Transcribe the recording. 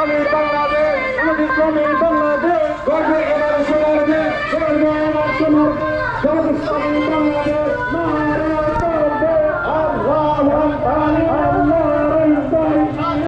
ইসলামী বাংলাদেশ ইসলামী বাংলাদেশ গর্বে এবার সোনার দেশ গর্বে আমার সোনার ইসলামী বাংলাদেশ।